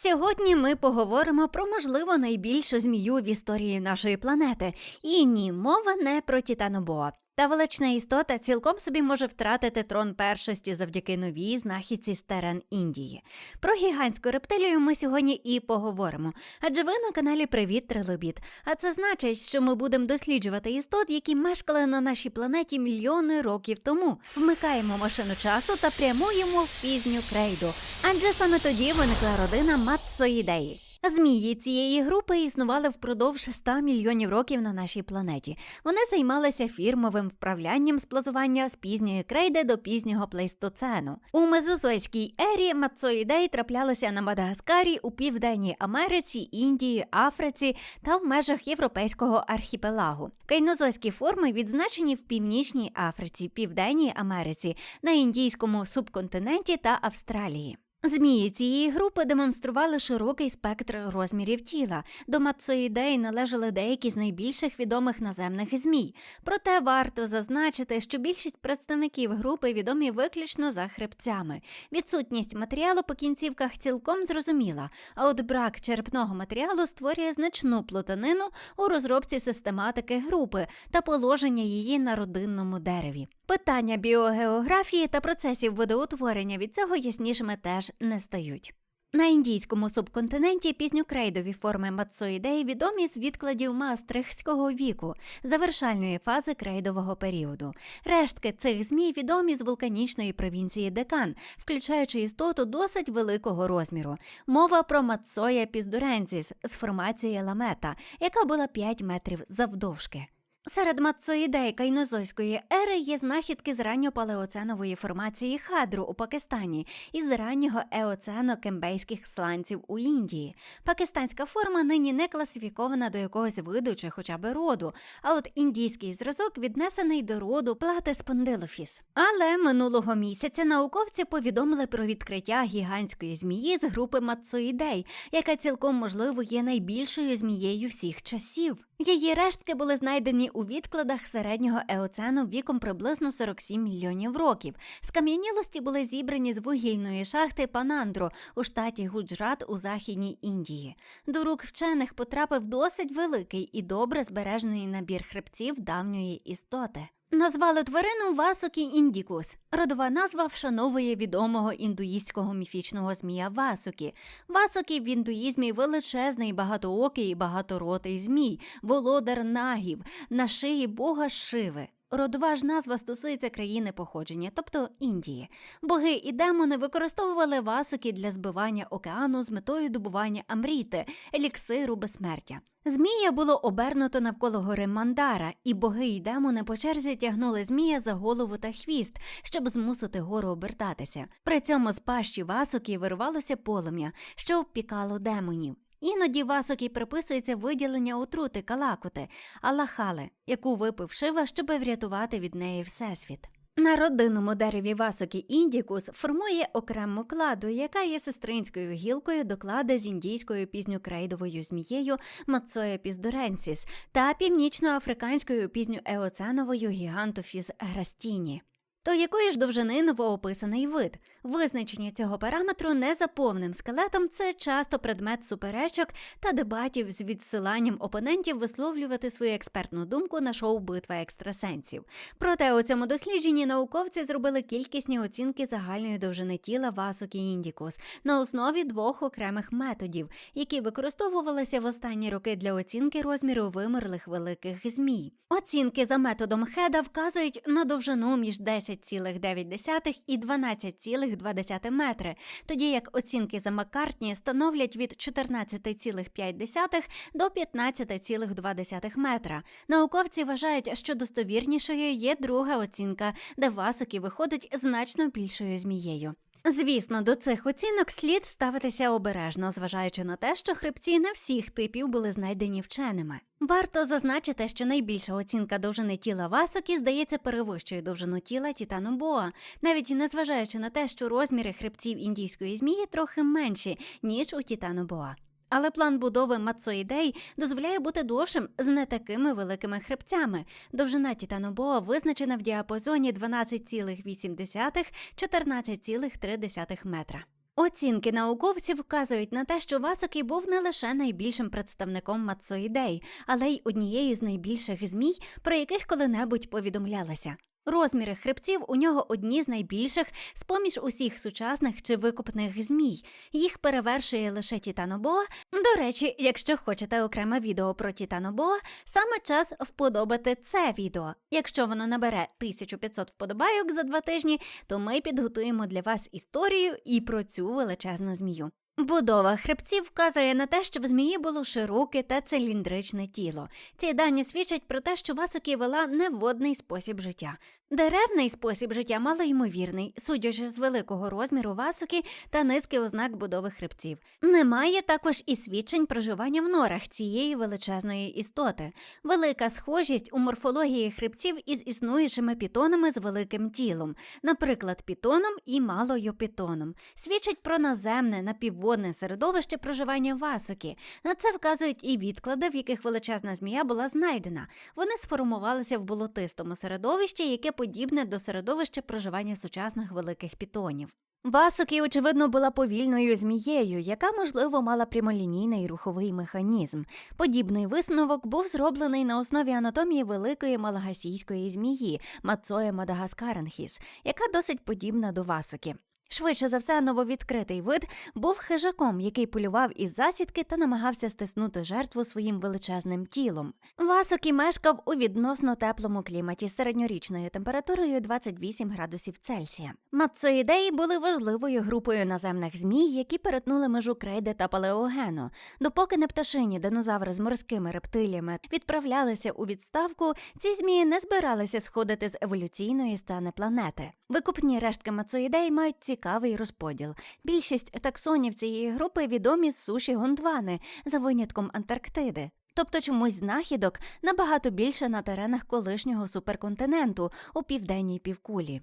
Сьогодні ми поговоримо про можливо найбільшу змію в історії нашої планети. І ні, мова не про Титанобоа. Та велична істота цілком собі може втратити трон першості завдяки новій знахідці з терен Індії. Про гігантську рептилію ми сьогодні і поговоримо. Адже ви на каналі Привіт Трилобіт. А це значить, що ми будемо досліджувати істот, які мешкали на нашій планеті мільйони років тому. Вмикаємо машину часу та прямуємо в пізню крейду. Адже саме тоді виникла родина Мацоїдеї. Змії цієї групи існували впродовж 100 мільйонів років на нашій планеті. Вони займалися фірмовим вправлянням з плазування з пізньої крейди до пізнього плейстоцену. У мезозойській ері мацоїдеї траплялися на Мадагаскарі, у Південній Америці, Індії, Африці та в межах європейського архіпелагу. Кейнозойські форми відзначені в Північній Африці, Південній Америці, на індійському субконтиненті та Австралії. Змії цієї групи демонстрували широкий спектр розмірів тіла. До мацоїдей належали деякі з найбільших відомих наземних змій. Проте варто зазначити, що більшість представників групи відомі виключно за хребцями. Відсутність матеріалу по кінцівках цілком зрозуміла, а от брак черепного матеріалу створює значну плутанину у розробці систематики групи та положення її на родинному дереві. Питання біогеографії та процесів видоутворення від цього яснішими теж не стають. На індійському субконтиненті пізньокрейдові форми мацоїдеї відомі з відкладів маастрихтського віку, завершальної фази крейдового періоду. Рештки цих змій відомі з вулканічної провінції Декан, включаючи істоту досить великого розміру. Мова про Мацоя піздурензіс з формації ламета, яка була 5 метрів завдовжки. Серед мацоїдей кайнозойської ери є знахідки з ранньопалеоценової формації хадру у Пакистані і з раннього еоцену кембейських сланців у Індії. Пакистанська форма нині не класифікована до якогось виду чи хоча б роду, а от індійський зразок віднесений до роду платеспондилофіс. Але минулого місяця науковці повідомили про відкриття гігантської змії з групи мацоїдей, яка цілком можливо є найбільшою змією всіх часів. Її рештки були знайдені у відкладах середнього еоцену віком приблизно 47 мільйонів років. Скам'янілості були зібрані з вугільної шахти Панандро у штаті Гуджрат у Західній Індії. До рук вчених потрапив досить великий і добре збережений набір хребців давньої істоти. Назвали тварину Васокі індікус. Родова назва вшановує відомого індуїстського міфічного змія Васокі. Васокі в індуїзмі величезний багатоокий і багаторотий змій, володар нагів, на шиї бога Шиви. Родова ж назва стосується країни походження, тобто Індії. Боги і демони використовували васокі для збивання океану з метою добування амріти, еліксиру безсмертя. Змія було обернуто навколо гори Мандара, і боги й демони по черзі тягнули змія за голову та хвіст, щоб змусити гору обертатися. При цьому з пащі васокі вирвалося полум'я, що впікало демонів. Іноді васокі приписується виділення отрути калакути, алахали, яку випив Шива, щоби врятувати від неї всесвіт. На родинному дереві васокі індікус формує окрему кладу, яка є сестринською гілкою до клади з індійською пізньокрейдовою змією Мацоя піздоренсіс та північноафриканською пізньоеоценовою гігантофіс грастіні. То якої ж довжини новоописаний вид? Визначення цього параметру не за повним скелетом це часто предмет суперечок та дебатів з відсиланням опонентів висловлювати свою експертну думку на шоу Битва екстрасенсів. Проте у цьому дослідженні науковці зробили кількісні оцінки загальної довжини тіла Васокі індікус на основі двох окремих методів, які використовувалися в останні роки для оцінки розміру вимерлих великих змій. Оцінки за методом Хеда вказують на довжину між 10,9 і 12,2 метри, тоді як оцінки за Маккартні становлять від 14,5 до 15,2 метра. Науковці вважають, що достовірнішою є друга оцінка, де Васокі виходить значно більшою змією. Звісно, до цих оцінок слід ставитися обережно, зважаючи на те, що хребці не всіх типів були знайдені вченими. Варто зазначити, що найбільша оцінка довжини тіла Васокі, здається, перевищує довжину тіла Тітану Боа, навіть незважаючи на те, що розміри хребців індійської змії трохи менші, ніж у Тітану Боа. Але план будови мацоїдей дозволяє бути довшим з не такими великими хребцями. Довжина Тітанобоа визначена в діапазоні 12,8-14,3 метра. Оцінки науковців вказують на те, що Васокі був не лише найбільшим представником мацоїдей, але й однією з найбільших змій, про яких коли-небудь повідомлялося. Розміри хребців у нього одні з найбільших з поміж усіх сучасних чи викупних змій. Їх перевершує лише Тітанобоа. До речі, якщо хочете окреме відео про Тітанобоа, саме час вподобати це відео. Якщо воно набере 1500 вподобайок за два тижні, то ми підготуємо для вас історію і про цю величезну змію. Будова хребців вказує на те, що в змії було широке та циліндричне тіло. Ці дані свідчать про те, що Васокі вела неводний спосіб життя. Деревний спосіб життя малоймовірний, судячи з великого розміру васоки та низки ознак будови хребців. Немає також і свідчень проживання в норах цієї величезної істоти. Велика схожість у морфології хребців із існуючими пітонами з великим тілом, наприклад, пітоном і малою пітоном, свідчить про наземне напівводне середовище проживання васоки. На це вказують і відклади, в яких величезна змія була знайдена. Вони сформувалися в болотистому середовищі, яке подібне до середовища проживання сучасних великих пітонів. Васуки. очевидно, була повільною змією, яка, можливо, мала прямолінійний руховий механізм. Подібний висновок був зроблений на основі анатомії великої малагасійської змії Мацоя мадагаскаренхіс, яка досить подібна до васокі. Швидше за все, нововідкритий вид був хижаком, який полював із засідки та намагався стиснути жертву своїм величезним тілом. Васокі мешкав у відносно теплому кліматі з середньорічною температурою 28 градусів Цельсія. Мацоїдеї були важливою групою наземних змій, які перетнули межу крейди та палеогену. Допоки не пташині динозаври з морськими рептиліями відправлялися у відставку, ці змії не збиралися сходити з еволюційної сцени планети. Викупні рештки мацоїдей мають цікавий розподіл. Більшість таксонів цієї групи відомі з суші Гондвани за винятком Антарктиди. Тобто чомусь знахідок набагато більше на теренах колишнього суперконтиненту у південній півкулі.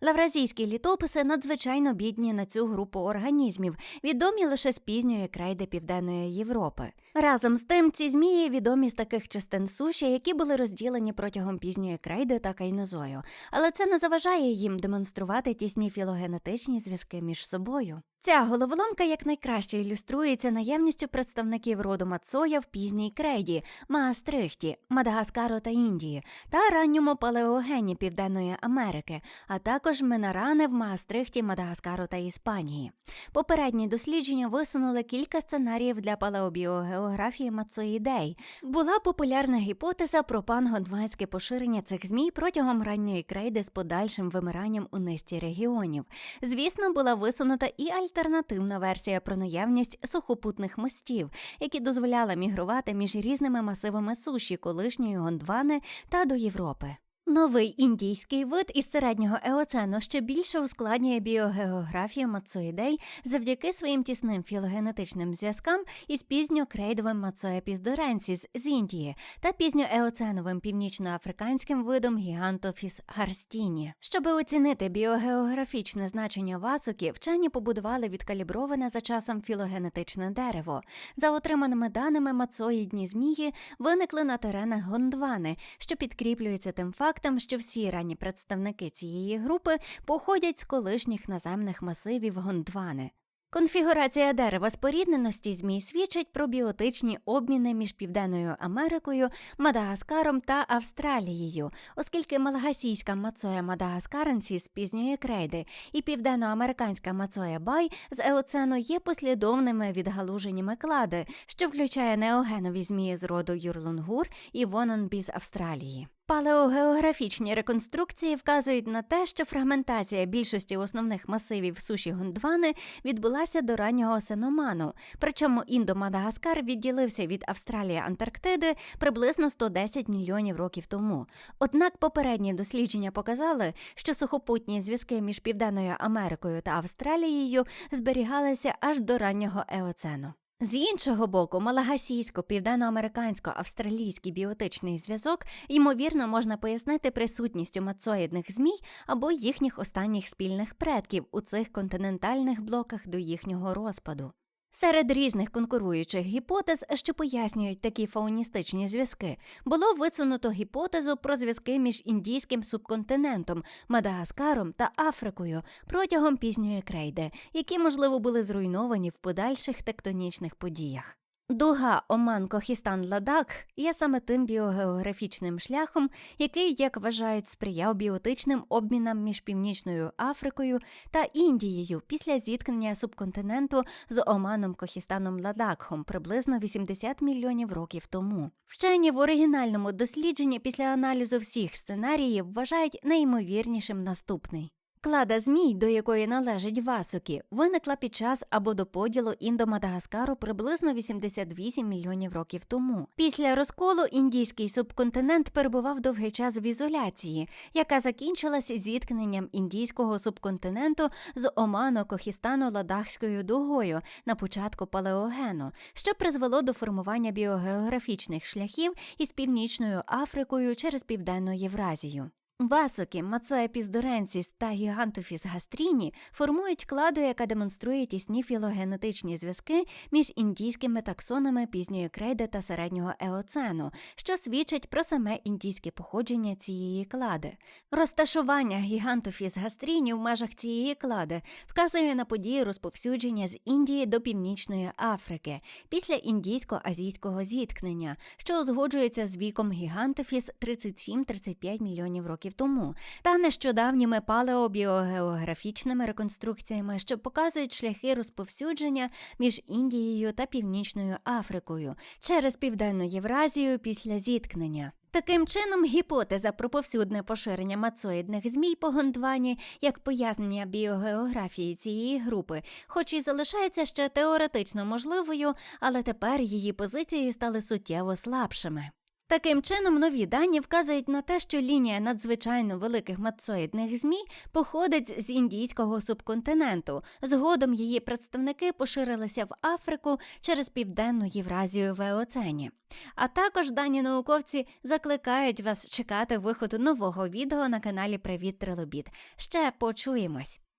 Лавразійські літописи надзвичайно бідні на цю групу організмів, відомі лише з пізньої крайди Південної Європи. Разом з тим, ці змії відомі з таких частин суші, які були розділені протягом пізньої крайди та кайнозою, але це не заважає їм демонструвати тісні філогенетичні зв'язки між собою. Ця головоломка якнайкраще ілюструється наявністю представників роду Мацоя в пізній крейді, Маастрихті, Мадагаскару та Індії та ранньому палеогені Південної Америки, а також Менарани в Маастрихті, Мадагаскару та Іспанії. Попередні дослідження висунули кілька сценаріїв для палеобіогеографії Мацоїдей. Була популярна гіпотеза про пангондванське поширення цих змій протягом ранньої крейди з подальшим вимиранням у низці регіонів. Звісно, була висунута і альтернативна версія про наявність сухопутних мостів, які дозволяли мігрувати між різними масивами суші колишньої Гондвани та до Європи. Новий індійський вид із середнього еоцену ще більше ускладнює біогеографію мацоїдей завдяки своїм тісним філогенетичним зв'язкам із пізньокрейдовим мацоепіздоренсіс з Індії та пізньоеоценовим північноафриканським видом гігантофіс гарстіні. Щоб оцінити біогеографічне значення васуки, вчені побудували відкаліброване за часом філогенетичне дерево. За отриманими даними, мацоїдні змії виникли на теренах Гондвани, що підкріплюється тим фактом, що всі ранні представники цієї групи походять з колишніх наземних масивів Гондвани. Конфігурація дерева спорідненості змій свідчить про біотичні обміни між Південною Америкою, Мадагаскаром та Австралією, оскільки малагасійська мацоя Мадагаскаренсіс з пізньої крейди і південноамериканська мацоя Бай з еоцену є послідовними відгалуженнями клади, що включає неогенові змії з роду Юрлунгур і Вонанбі з Австралії. Палеогеографічні реконструкції вказують на те, що фрагментація більшості основних масивів суші Гондвани відбулася до раннього сеноману, причому індо-Мадагаскар відділився від Австралії Антарктиди приблизно 110 мільйонів років тому. Однак попередні дослідження показали, що сухопутні зв'язки між Південною Америкою та Австралією зберігалися аж до раннього еоцену. З іншого боку, малагасійсько-південноамерикансько-австралійський біотичний зв'язок ймовірно можна пояснити присутністю мацоїдних змій або їхніх останніх спільних предків у цих континентальних блоках до їхнього розпаду. Серед різних конкуруючих гіпотез, що пояснюють такі фауністичні зв'язки, було висунуто гіпотезу про зв'язки між індійським субконтинентом, Мадагаскаром та Африкою протягом пізньої крейди, які, можливо, були зруйновані в подальших тектонічних подіях. Дуга Оман Кохістан Ладак є саме тим біогеографічним шляхом, який, як вважають, сприяв біотичним обмінам між Північною Африкою та Індією після зіткнення субконтиненту з Оманом Кохістаном Ладакхом приблизно 80 мільйонів років тому. Вчені в оригінальному дослідженні після аналізу всіх сценаріїв вважають найімовірнішим наступний. Клада змій, до якої належить Васукі, виникла під час або до поділу індо-Мадагаскару приблизно 88 мільйонів років тому. Після розколу індійський субконтинент перебував довгий час в ізоляції, яка закінчилася зіткненням індійського субконтиненту з Омано-Кохістано-Ладахською дугою на початку палеогену, що призвело до формування біогеографічних шляхів із північною Африкою через південну Євразію. Васоки, Мацоепіздоренсіс та Гігантофіс гастріні формують кладу, яка демонструє тісні філогенетичні зв'язки між індійськими таксонами пізньої крейди та середнього еоцену, що свідчить про саме індійське походження цієї клади. Розташування гігантофіс гастріні в межах цієї клади вказує на події розповсюдження з Індії до Північної Африки після індійсько-азійського зіткнення, що узгоджується з віком гігантофіс 37-35 мільйонів років тому, та нещодавніми палеобіогеографічними реконструкціями, що показують шляхи розповсюдження між Індією та Північною Африкою через Південну Євразію після зіткнення. Таким чином, гіпотеза про повсюдне поширення мацоїдних змій по Гондвані як пояснення біогеографії цієї групи, хоч і залишається ще теоретично можливою, але тепер її позиції стали суттєво слабшими. Таким чином, нові дані вказують на те, що лінія надзвичайно великих мацоїдних змій походить з індійського субконтиненту. Згодом її представники поширилися в Африку через південну Євразію в Еоцені. А також дані науковці закликають вас чекати виходу нового відео на каналі Привіт Трилобіт. Ще почуємось.